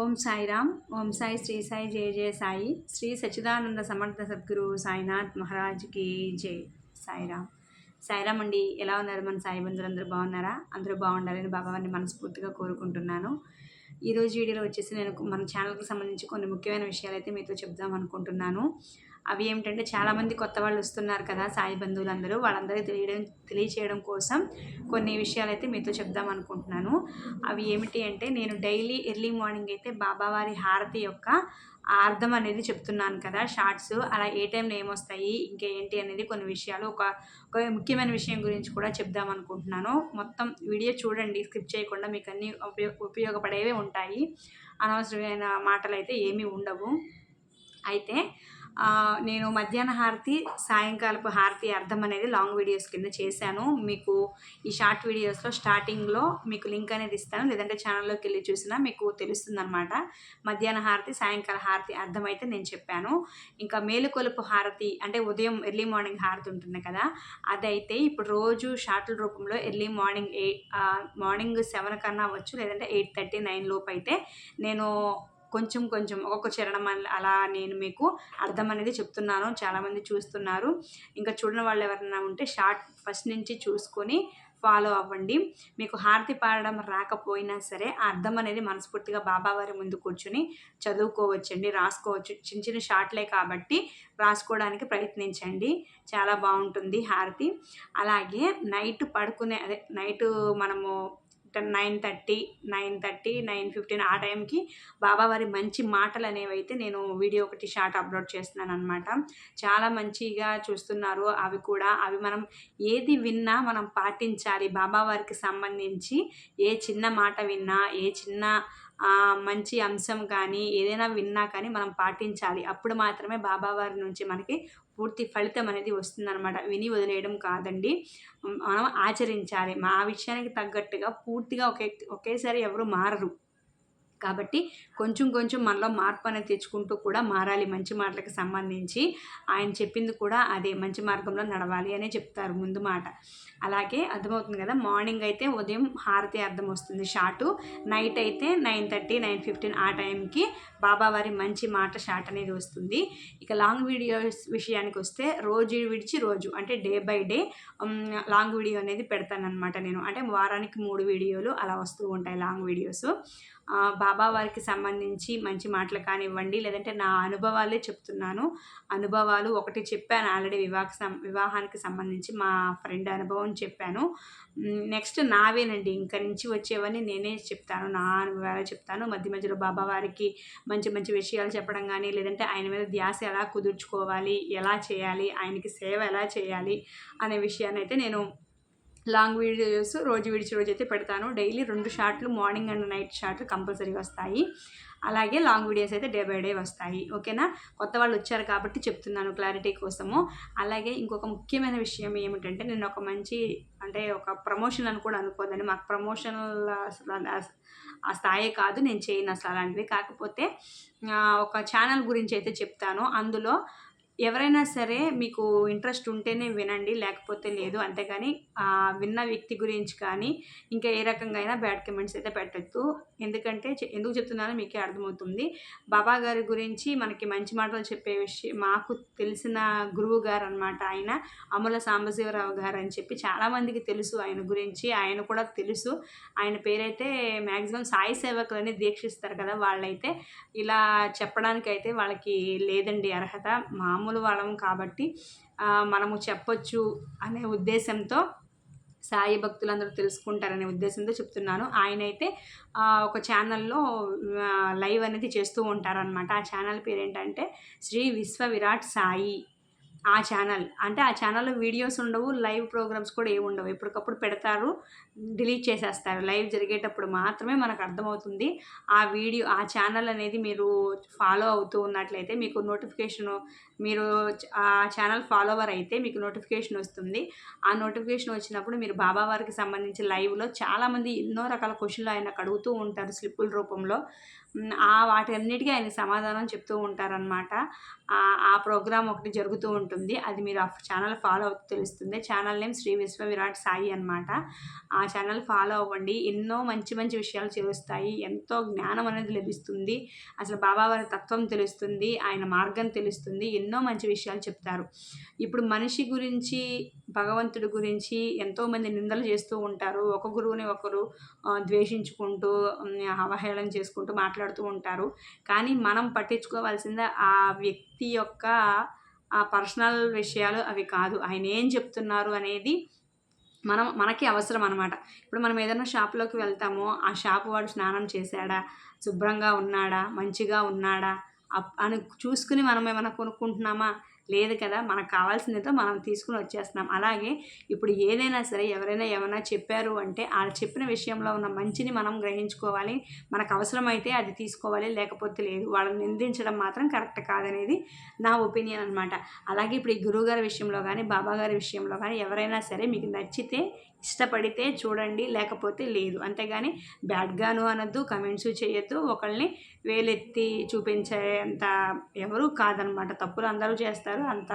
ఓం సాయిరామ్. ఓం సాయి శ్రీ సాయి జయ జయ సాయి. శ్రీ సచ్చిదానంద సమర్థ సద్గురు సాయినాథ్ మహారాజ్కి జై సాయిరామ్. సాయిరామ్ అండి ఎలా ఉన్నారు మన సాయి బంధువులు? అందరూ బాగున్నారా? అందరూ బాగుండాలని బాబావారిని మనస్ఫూర్తిగా కోరుకుంటున్నాను. ఈరోజు వీడియోలో వచ్చేసి నేను మన ఛానల్కి సంబంధించి కొన్ని ముఖ్యమైన విషయాలు అయితే మీతో చెప్దాం అనుకుంటున్నాను. అవి ఏమిటంటే చాలామంది కొత్త వాళ్ళు వస్తున్నారు కదా సాయి బంధువులందరూ. వాళ్ళందరికీ తెలియడం తెలియచేయడం కోసం కొన్ని విషయాలు అయితే మీతో చెప్దాం అనుకుంటున్నాను. అవి ఏమిటి అంటే నేను డైలీ ఎర్లీ మార్నింగ్ అయితే బాబావారి హారతి యొక్క అర్థం అనేది చెప్తున్నాను కదా షార్ట్స్. అలా ఏ టైంలో ఏమొస్తాయి ఇంకా ఏంటి అనేది కొన్ని విషయాలు ఒక ఒక ముఖ్యమైన విషయం గురించి కూడా చెప్దాం అనుకుంటున్నాను. మొత్తం వీడియో చూడండి స్కిప్ చేయకుండా మీకు అన్ని ఉపయోగ ఉపయోగపడేవే ఉంటాయి. అనవసరమైన మాటలు అయితే ఏమీ ఉండవు. అయితే నేను మధ్యాహ్న హారతి సాయంకాలపు హారతి అర్థం అనేది లాంగ్ వీడియోస్ కింద చేశాను. మీకు ఈ షార్ట్ వీడియోస్లో స్టార్టింగ్లో మీకు లింక్ అనేది ఇస్తాను. లేదంటే ఛానల్లోకి వెళ్ళి చూసినా మీకు తెలుస్తుంది అనమాట మధ్యాహ్న హారతి సాయంకాల హారతి అర్థమైతే నేను చెప్పాను. ఇంకా మేలుకొలుపు హారతి అంటే ఉదయం ఎర్లీ మార్నింగ్ హారతి ఉంటుంది కదా అదైతే ఇప్పుడు రోజు షార్ట్ల రూపంలో early morning eight morning seven కన్నా అవ్వచ్చు. లేదంటే ఎయిట్ థర్టీ నైన్ లోపు అయితే నేను కొంచెం కొంచెం ఒక్కొక్క చరణం అలా నేను మీకు అర్థం అనేది చెప్తున్నాను. చాలామంది చూస్తున్నారు. ఇంకా చూడని వాళ్ళు ఎవరైనా ఉంటే షార్ట్ ఫస్ట్ నుంచి చూసుకొని ఫాలో అవ్వండి. మీకు హారతి పాడడం రాకపోయినా సరే ఆ అర్థం అనేది మనస్ఫూర్తిగా బాబావారి ముందు కూర్చుని చదువుకోవచ్చండి రాసుకోవచ్చు. చిన్న చిన్న షార్ట్లే కాబట్టి రాసుకోవడానికి ప్రయత్నించండి. చాలా బాగుంటుంది హారతి. అలాగే నైట్ పడుకునే అదే నైట్ మనము nine thirty nine thirty nine fifteen ఆ టైంకి బాబావారి మంచి మాటలు అనేవి అయితే నేను వీడియో ఒకటి షార్ట్ అప్లోడ్ చేస్తున్నాను అనమాట చాలా మంచిగా చూస్తున్నారు. అవి కూడా అవి మనం ఏది విన్నా మనం పాటించాలి. బాబావారికి సంబంధించి ఏ చిన్న మాట విన్నా ఏ చిన్న మంచి అంశం కానీ ఏదైనా విన్నా కానీ మనం పాటించాలి. అప్పుడు మాత్రమే బాబావారి నుంచి మనకి పూర్తి ఫలితం అనేది వస్తుందన్నమాట. విని వదిలేయడం కాదండి. మనం ఆచరించాలి. మా విషయానికి తగ్గట్టుగా పూర్తిగా ఒకే ఒకేసారి ఎవరు మారరు. కాబట్టి కొంచెం కొంచెం మనలో మార్పు అనేది తెచ్చుకుంటూ కూడా మారాలి మంచి మాటలకు సంబంధించి. ఆయన చెప్పింది కూడా అదే మంచి మార్గంలో నడవాలి అనే చెప్తారు ముందు మాట. అలాగే అర్థమవుతుంది కదా మార్నింగ్ అయితే ఉదయం హారతి అర్థం వస్తుంది షార్టు నైట్ అయితే నైన్ థర్టీ నైన్ ఫిఫ్టీన్ ఆ టైంకి బాబావారి మంచి మాట షార్ట్ అనేది వస్తుంది. ఇక లాంగ్ వీడియోస్ విషయానికి వస్తే రోజు విడిచి రోజు అంటే day by day long video అనేది పెడతానమాట నేను. అంటే వారానికి మూడు వీడియోలు అలా వస్తూ ఉంటాయి లాంగ్ వీడియోస్. బాబా వారికి సంబంధించి మంచి మాటలు కానివ్వండి లేదంటే నా అనుభవాలే చెప్తున్నాను. అనుభవాలు ఒకటి చెప్పాను ఆల్రెడీ వివాహ వివాహానికి సంబంధించి మా ఫ్రెండ్ అనుభవం చెప్పాను. నెక్స్ట్ నావేనండి. ఇంకా నుంచి వచ్చేవన్నీ నేనే చెప్తాను నా అనుభవాలు చెప్తాను. మధ్య మధ్యలో బాబా వారికి మంచి మంచి విషయాలు చెప్పడం కానీ లేదంటే ఆయన మీద ధ్యాస ఎలా కుదుర్చుకోవాలి ఎలా చేయాలి ఆయనకి సేవ ఎలా చేయాలి అనే విషయాన్ని అయితే నేను లాంగ్ వీడియోస్ రోజు విడిచి రోజు అయితే పెడతాను. డైలీ రెండు షార్ట్లు మార్నింగ్ అండ్ నైట్ షార్ట్లు కంపల్సరీ వస్తాయి. అలాగే లాంగ్ వీడియోస్ అయితే డే బై డే వస్తాయి. ఓకేనా? కొత్త వాళ్ళు వచ్చారు కాబట్టి చెప్తున్నాను క్లారిటీ కోసము. అలాగే ఇంకొక ముఖ్యమైన విషయం ఏమిటంటే నేను ఒక మంచి అంటే ఒక ప్రమోషన్ అని కూడా అనుకోదండి. మాకు ప్రమోషన్ ఆ స్థాయి కాదు. నేను చేయను అసలు అలాంటివి. కాకపోతే ఒక ఛానల్ గురించి అయితే చెప్తాను. అందులో ఎవరైనా సరే మీకు ఇంట్రెస్ట్ ఉంటేనే వినండి లేకపోతే లేదు అంతేగాని విన్న వ్యక్తి గురించి కానీ ఇంకా ఏ రకంగా అయినా బ్యాడ్ కమెంట్స్ అయితే పెట్టద్దు. ఎందుకంటే ఎందుకు చెప్తున్నానో మీకే అర్థమవుతుంది. బాబా గారి గురించి మనకి మంచి మాటలు చెప్పే విషయం మాకు తెలిసిన గురువు గారు అనమాట ఆయన. అమల సాంబశివరావు గారు అని చెప్పి చాలామందికి తెలుసు ఆయన గురించి. ఆయన కూడా తెలుసు. ఆయన పేరైతే మ్యాక్సిమం సాయి సేవకులని దీక్షిస్తారు కదా వాళ్ళైతే. ఇలా చెప్పడానికైతే వాళ్ళకి లేదండి అర్హత. మామూలు మామూలు వాళ్ళం కాబట్టి మనము చెప్పొచ్చు అనే ఉద్దేశంతో సాయి భక్తులందరూ తెలుసుకుంటారనే ఉద్దేశంతో చెప్తున్నాను. ఆయన అయితే ఒక ఛానల్లో లైవ్ అనేది చేస్తూ ఉంటారనమాట ఆ ఛానల్ పేరు ఏంటంటే శ్రీ విశ్వ విరాట్ సాయి. ఆ ఛానల్. అంటే ఆ ఛానల్లో వీడియోస్ ఉండవు లైవ్ ప్రోగ్రామ్స్ కూడా ఏమి ఉండవు. ఎప్పటికప్పుడు పెడతారు డిలీట్ చేసేస్తారు. లైవ్ జరిగేటప్పుడు మాత్రమే మనకు అర్థమవుతుంది. ఆ వీడియో ఆ ఛానల్ అనేది మీరు ఫాలో అవుతూ ఉన్నట్లయితే మీకు నోటిఫికేషన్ మీరు ఆ ఛానల్ ఫాలోవర్ అయితే మీకు నోటిఫికేషన్ వస్తుంది. ఆ నోటిఫికేషన్ వచ్చినప్పుడు మీరు బాబా వారికి సంబంధించి లైవ్లో చాలామంది ఎన్నో రకాల క్వశ్చన్లు ఆయనకు అడుగుతూ ఉంటారు స్లిప్పుల రూపంలో. ఆ వాటన్నిటికీ ఆయన సమాధానం చెప్తూ ఉంటారనమాట ఆ ప్రోగ్రామ్ ఒకటి జరుగుతూ ఉంటుంది. అది మీరు ఆ ఛానల్ ఫాలో అవుతూ తెలుస్తుంది. ఛానల్ నేమ్ శ్రీ విశ్వ విరాట్ సాయి అనమాట ఆ ఛానల్ ఫాలో అవ్వండి. ఎన్నో మంచి మంచి విషయాలు తెలుస్తాయి ఎంతో జ్ఞానం అనేది లభిస్తుంది. అసలు బాబావారి తత్వం తెలుస్తుంది. ఆయన మార్గం తెలుస్తుంది. ఎన్నో మంచి విషయాలు చెప్తారు. ఇప్పుడు మనిషి గురించి భగవంతుడి గురించి ఎంతోమంది నిందలు చేస్తూ ఉంటారు. ఒక గురువుని ఒకరు ద్వేషించుకుంటూ అవహేళన చేసుకుంటూ మాట్లాడుతూ ఉంటారు. కానీ మనం పట్టించుకోవాల్సిందే ఆ వ్యక్తి యొక్క ఆ పర్సనల్ విషయాలు అవి కాదు. ఆయన ఏం చెప్తున్నారు అనేది మనం మనకి అవసరం అనమాట ఇప్పుడు మనం ఏదైనా షాప్లోకి వెళ్తామో ఆ షాప్ వాడు స్నానం చేశాడా? శుభ్రంగా ఉన్నాడా? మంచిగా ఉన్నాడా? అని చూసుకుని మనం ఏమైనా కొనుక్కుంటున్నామా? లేదు కదా మనకు కావాల్సిందితో మనం తీసుకుని వచ్చేస్తున్నాం. అలాగే ఇప్పుడు ఏదైనా సరే ఎవరైనా ఏమైనా చెప్పారు అంటే ఆ చెప్పిన విషయంలో ఉన్న మంచిని మనం గ్రహించుకోవాలి. మనకు అవసరమైతే అది తీసుకోవాలి లేకపోతే లేదు. వాళ్ళని నిందించడం మాత్రం కరెక్ట్ కాదనేది నా ఒపీనియన్ అనమాట అలాగే ఇప్పుడు ఈ గురువుగారి విషయంలో కానీ బాబాగారి విషయంలో కానీ ఎవరైనా సరే మీకు నచ్చితే ఇష్టపడితే చూడండి లేకపోతే లేదు. అంతేగాని బ్యాడ్గాను అనొద్దు కమెంట్స్ చేయొద్దు. ఒకళ్ళని వేలెత్తి చూపించే అంత ఎవరు కాదనమాట తప్పులు అందరూ చేస్తారు. అంత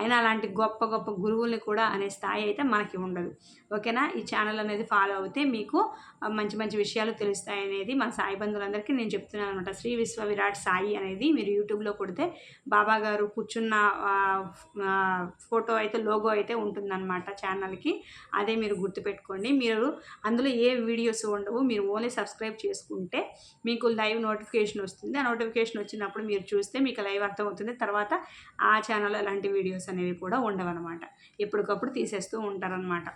అయినా అలాంటి గొప్ప గొప్ప గురువుల్ని కూడా అనే స్థాయి అయితే మనకి ఉండదు. ఓకేనా? ఈ ఛానల్ అనేది ఫాలో అవుతే మీకు మంచి మంచి విషయాలు తెలుస్తాయి అనేది మన సాయి బంధువులందరికీ నేను చెప్తున్నాను అనమాట శ్రీ విశ్వ విరాట్ సాయి అనేది మీరు యూట్యూబ్లో కొడితే బాబా గారు కూర్చున్న ఫోటో అయితే లోగో అయితే ఉంటుందన్నమాట ఛానల్కి. అదే మీరు గుర్తుపెట్టుకోండి. మీరు అందులో ఏ వీడియోస్ ఉండవు. మీరు ఓన్లీ సబ్స్క్రైబ్ చేసుకుంటే మీకు లైవ్ నోటిఫికేషన్ వస్తుంది. ఆ నోటిఫికేషన్ వచ్చినప్పుడు మీరు చూస్తే మీకు లైవ్ అర్థమవుతుంది. తర్వాత ఆ ఛానల్లో అలాంటి వీడియోస్ అనేవి కూడా ఉండవన్నమాట. ఎప్పటికప్పుడు తీసేస్తూ ఉంటారనమాట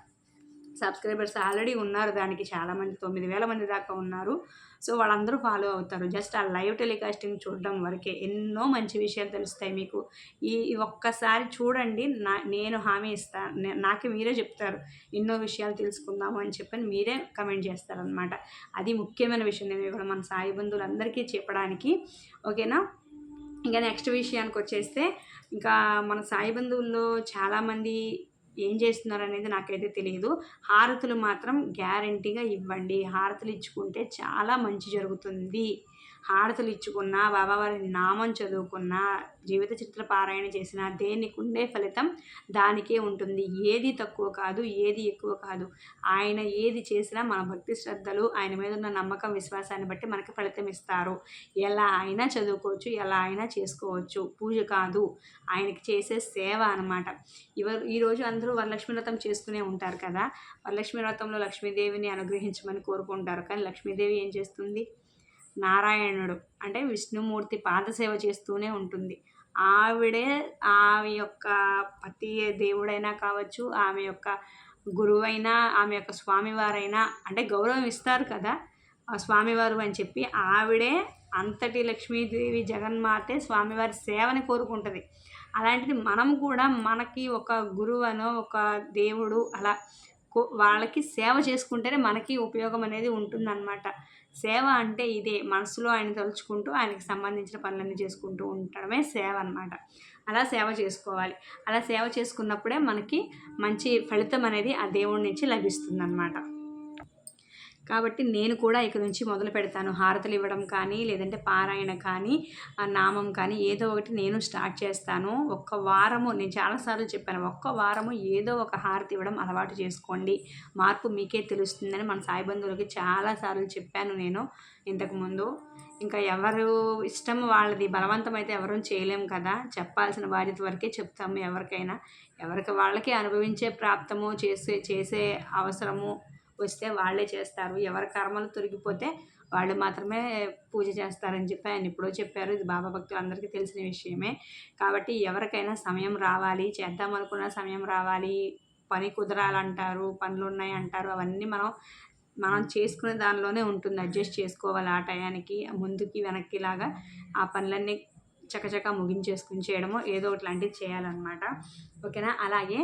సబ్స్క్రైబర్స్ ఆల్రెడీ ఉన్నారు దానికి చాలామంది తొమ్మిది వేల మంది దాకా ఉన్నారు. సో వాళ్ళందరూ ఫాలో అవుతారు. జస్ట్ ఆ లైవ్ టెలికాస్టింగ్ చూడడం వరకే ఎన్నో మంచి విషయాలు తెలుస్తాయి మీకు. ఈ ఒక్కసారి చూడండి నా నేను హామీ ఇస్తాను నాకు మీరే చెప్తారు. ఎన్నో విషయాలు తెలుసుకుందాము అని చెప్పని మీరే కమెంట్ చేస్తారనమాట అది ముఖ్యమైన విషయం నేను ఇవాళ మన సాయి బంధువులందరికీ చెప్పడానికి. ఓకేనా? ఇంకా నెక్స్ట్ విషయానికి వచ్చేస్తే ఇంకా మన సాయి బంధువుల్లో చాలామంది ఏం చేస్తున్నారు అనేది నాకైతే తెలియదు హారతులు మాత్రం గ్యారంటీగా ఇవ్వండి. హారతులు ఇచ్చుకుంటే చాలా మంచి జరుగుతుంది. హారతులు ఇచ్చుకున్నా బాబావారి నామం చదువుకున్నా జీవిత చిత్ర పారాయణ చేసినా దేనికి ఉండే ఫలితం దానికే ఉంటుంది. ఏది తక్కువ కాదు ఏది ఎక్కువ కాదు. ఆయన ఏది చేసినా మన భక్తి శ్రద్ధలు ఆయన మీద ఉన్న నమ్మకం విశ్వాసాన్ని బట్టి మనకి ఫలితం ఇస్తారు. ఎలా అయినా చదువుకోవచ్చు ఎలా అయినా చేసుకోవచ్చు. పూజ కాదు ఆయనకి చేసే సేవ అనమాట ఇవరు ఈరోజు అందరూ వరలక్ష్మి వ్రతం చేసుకునే ఉంటారు కదా? వరలక్ష్మి వ్రతంలో లక్ష్మీదేవిని అనుగ్రహించమని కోరుకుంటారు. కానీ లక్ష్మీదేవి ఏం చేస్తుంది? నారాయణుడు. అంటే విష్ణుమూర్తి పాదసేవ చేస్తూనే ఉంటుంది. ఆవిడే ఆమె యొక్క పతి దేవుడైనా కావచ్చు ఆమె యొక్క గురువైనా ఆమె యొక్క స్వామివారైనా అంటే గౌరవం ఇస్తారు కదా స్వామివారు అని చెప్పి ఆవిడే అంతటి లక్ష్మీదేవి జగన్మాతే స్వామివారి సేవని కోరుకుంటుంది. అలాంటిది మనం కూడా మనకి ఒక గురువనో ఒక దేవుడు అలా వాళ్ళకి సేవ చేసుకుంటేనే మనకి ఉపయోగం అనేది ఉంటుందన్నమాట. సేవ అంటే ఇదే మనసులో ఆయన తలుచుకుంటూ ఆయనకి సంబంధించిన పనులన్నీ చేసుకుంటూ ఉండడమే సేవ అనమాట అలా సేవ చేసుకోవాలి. అలా సేవ చేసుకున్నప్పుడే మనకి మంచి ఫలితం అనేది ఆ దేవుడి నుంచి లభిస్తుందన్నమాట. కాబట్టి నేను కూడా ఇక నుంచి మొదలు పెడతాను. హారతలు ఇవ్వడం కానీ లేదంటే పారాయణ కానీ నామం కానీ ఏదో ఒకటి నేను స్టార్ట్ చేస్తాను. ఒక్క వారము నేను చాలాసార్లు చెప్పాను ఒక్క వారము ఏదో ఒక హారతి ఇవ్వడం అలవాటు చేసుకోండి. మార్పు మీకే తెలుస్తుందని మన సాయిబంధువులకి చాలాసార్లు చెప్పాను నేను ఇంతకుముందు ఇంకా ఎవరు ఇష్టం వాళ్ళది బలవంతం అయితే ఎవరూ చేయలేం కదా. చెప్పాల్సిన బాధ్యత వరకే చెప్తాము ఎవరికైనా. ఎవరికి వాళ్ళకి అనుభవించే ప్రాప్తము చేసే చేసే అవసరము వస్తే వాళ్ళే చేస్తారు. ఎవరి కర్మలు తొలగిపోతే వాళ్ళు మాత్రమే పూజ చేస్తారని చెప్పి ఆయన ఎప్పుడో చెప్పారు. ఇది బాబా భక్తులు అందరికీ తెలిసిన విషయమే. కాబట్టి ఎవరికైనా సమయం రావాలి చేద్దాం అనుకున్న సమయం రావాలి. పని కుదరాలంటారు పనులు ఉన్నాయి అంటారు. అవన్నీ మనం మనం చేసుకునే దానిలోనే ఉంటుంది. అడ్జస్ట్ చేసుకోవాలి ఆ టయానికి ముందుకి వెనక్కి లాగా ఆ పనులన్నీ చకచక ముగించేసుకుని చేయడము ఏదో ఒకటి చేయాలన్నమాట. ఓకేనా? అలాగే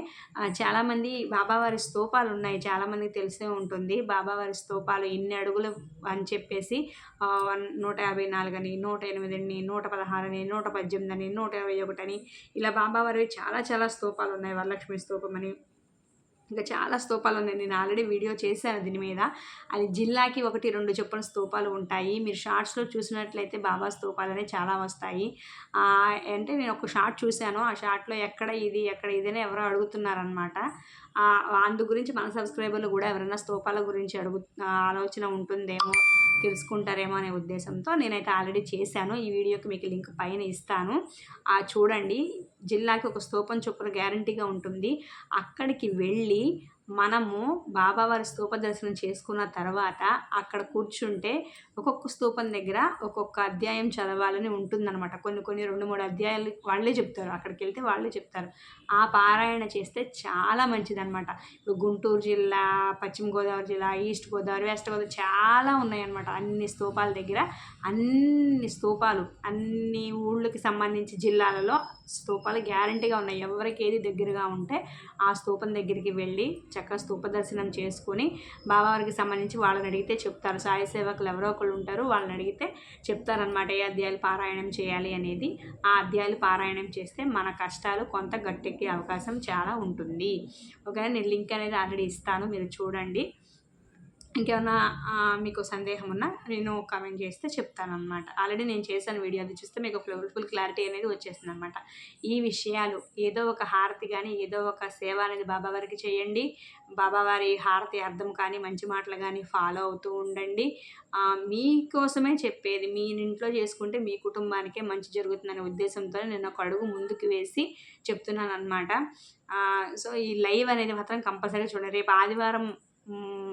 చాలామంది బాబావారి స్తూపాలు ఉన్నాయి. చాలామందికి తెలిసే ఉంటుంది. బాబావారి స్తూపాలు ఇన్ని అడుగులు అని చెప్పేసి నూట యాభై నాలుగని నూట ఎనిమిదిని నూట పదహారని నూట పద్దెనిమిది అని నూట ఇరవై ఒకటని ఇలా బాబావారి చాలా చాలా స్తూపాలు ఉన్నాయి. వరలక్ష్మి స్తూపం అని ఇంకా చాలా స్తూపాలు ఉన్నాయి. నేను ఆల్రెడీ వీడియో చేశాను దీని మీద. అది జిల్లాకి ఒకటి రెండు చొప్పున స్తూపాలు ఉంటాయి. మీరు షార్ట్స్లో చూసినట్లయితే బాబా స్తూపాలు అనేవి చాలా వస్తాయి. అంటే నేను ఒక షార్ట్ చూశాను. ఆ షార్ట్లో ఎక్కడ ఇది ఎక్కడ ఇది అని ఎవరో అడుగుతున్నారనమాట అందు గురించి మన సబ్స్క్రైబర్లు కూడా ఎవరైనా స్తూపాల గురించి అడుగు ఆలోచన ఉంటుందేమో తెలుసుకుంటారేమో అనే ఉద్దేశంతో నేనైతే ఆల్రెడీ చేశాను. ఈ వీడియోకి మీకు లింక్ పైన ఇస్తాను. ఆ చూడండి జిల్లాకి ఒక స్తూపం చొప్పున గ్యారంటీగా ఉంటుంది. అక్కడికి వెళ్ళి మనము బాబావారి స్తూప దర్శనం చేసుకున్న తర్వాత అక్కడ కూర్చుంటే ఒక్కొక్క స్తూపం దగ్గర ఒక్కొక్క అధ్యాయం చదవాలని ఉంటుందన్నమాట. కొన్ని కొన్ని రెండు మూడు అధ్యాయాలు వాళ్ళే చెప్తారు. అక్కడికి వెళ్తే వాళ్ళే చెప్తారు. ఆ పారాయణ చేస్తే చాలా మంచిదన్నమాట. ఇప్పుడు గుంటూరు జిల్లా పశ్చిమ గోదావరి జిల్లా ఈస్ట్ గోదావరి వెస్ట్ గోదావరి చాలా ఉన్నాయన్నమాట అన్ని స్తూపాల దగ్గర. అన్ని స్తూపాలు అన్ని ఊళ్ళకి సంబంధించి జిల్లాలలో స్తూపాలు గ్యారంటీగా ఉన్నాయి. ఎవరికి ఏది దగ్గరగా ఉంటే ఆ స్తూపం దగ్గరికి వెళ్ళి చక్కగా స్తూప దర్శనం చేసుకొని బాబావారికి సంబంధించి వాళ్ళని అడిగితే చెప్తారు. సాయి సేవకులు ఎవరో ఒకళ్ళు ఉంటారు వాళ్ళని అడిగితే చెప్తారనమాట ఏ అధ్యాయాలు పారాయణం చేయాలి అనేది. ఆ అధ్యాయాలు పారాయణం చేస్తే మన కష్టాలు కొంత గట్టెక్కే అవకాశం చాలా ఉంటుంది. ఓకేనా నేను లింక్ అనేది ఆల్రెడీ ఇస్తాను మీరు చూడండి. ఇంకేమన్నా మీకు సందేహం ఉన్నా నేను కామెంట్ చేస్తే చెప్తాను అనమాట ఆల్రెడీ నేను చేశాను వీడియో అది చూస్తే మీకు ఫుల్ ఫుల్ క్లారిటీ అనేది వచ్చేస్తుంది అనమాట ఈ విషయాలు ఏదో ఒక హారతి కానీ ఏదో ఒక సేవ అనేది బాబావారికి చేయండి. బాబావారి హారతి అర్థం కానీ మంచి మాటలు కానీ ఫాలో అవుతూ ఉండండి. మీకోసమే చెప్పేది మీ ఇంట్లో చేసుకుంటే మీ కుటుంబానికే మంచి జరుగుతుందనే ఉద్దేశంతో నేను ఒక అడుగు ముందుకు వేసి చెప్తున్నాను అనమాట సో ఈ లైవ్ అనేది మాత్రం కంపల్సరీ చూడండి. రేపు ఆదివారం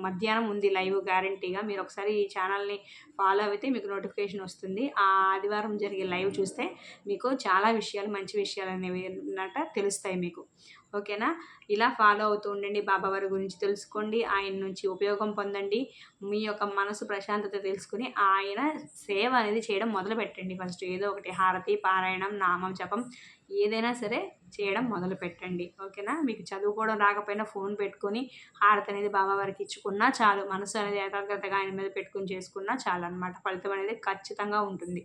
మధ్యాహ్నం ఉంది లైవ్ గ్యారంటీగా. మీరు ఒకసారి ఈ ఛానల్ని ఫాలో అయితే మీకు నోటిఫికేషన్ వస్తుంది. ఆ ఆదివారం జరిగే లైవ్ చూస్తే మీకు చాలా విషయాలు మంచి విషయాలు అనేవి అన్నట తెలుస్తాయి మీకు. ఓకేనా? ఇలా ఫాలో అవుతూ ఉండండి. బాబావారి గురించి తెలుసుకోండి. ఆయన నుంచి ఉపయోగం పొందండి. మీ యొక్క మనసు ప్రశాంతత తెలుసుకుని ఆయన సేవ అనేది చేయడం మొదలు పెట్టండి ఫస్ట్ ఏదో ఒకటి హారతి పారాయణం నామం జపం ఏదైనా సరే చేయడం మొదలు పెట్టండి ఓకేనా? మీకు చదువుకోవడం రాకపోయినా ఫోన్ పెట్టుకొని హారతి అనేది బాబావారికి ఇచ్చుకున్నా చాలు. మనసు అనేది ఏకాగ్రతగా ఆయన మీద పెట్టుకుని చేసుకున్నా చాలు అనమాట ఫలితం అనేది ఖచ్చితంగా ఉంటుంది.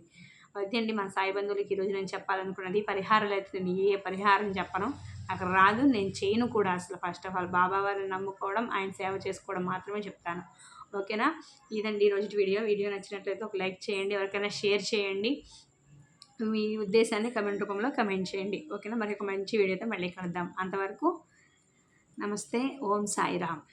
వద్దండి మా మన సాయి బంధువులకి ఈరోజు నేను చెప్పాలనుకున్నది పరిహారాలు అయితే నేను ఏ పరిహారం చెప్పను. నాకు రాదు నేను చేయను కూడా అసలు ఫస్ట్ ఆఫ్ ఆల్ బాబా వారిని నమ్ముకోవడం ఆయన సేవ చేసుకోవడం మాత్రమే చెప్తాను. ఓకేనా? ఇదండి ఈరోజు వీడియో. వీడియో నచ్చినట్లయితే ఒక లైక్ చేయండి ఎవరికైనా షేర్ చేయండి. మీ ఉద్దేశాన్ని కమెంట్ రూపంలో కమెంట్ చేయండి. ఓకేనా? మరి ఒక మంచి వీడియోతో మళ్ళీ కలుద్దాం. అంతవరకు నమస్తే ఓం సాయిరామ్.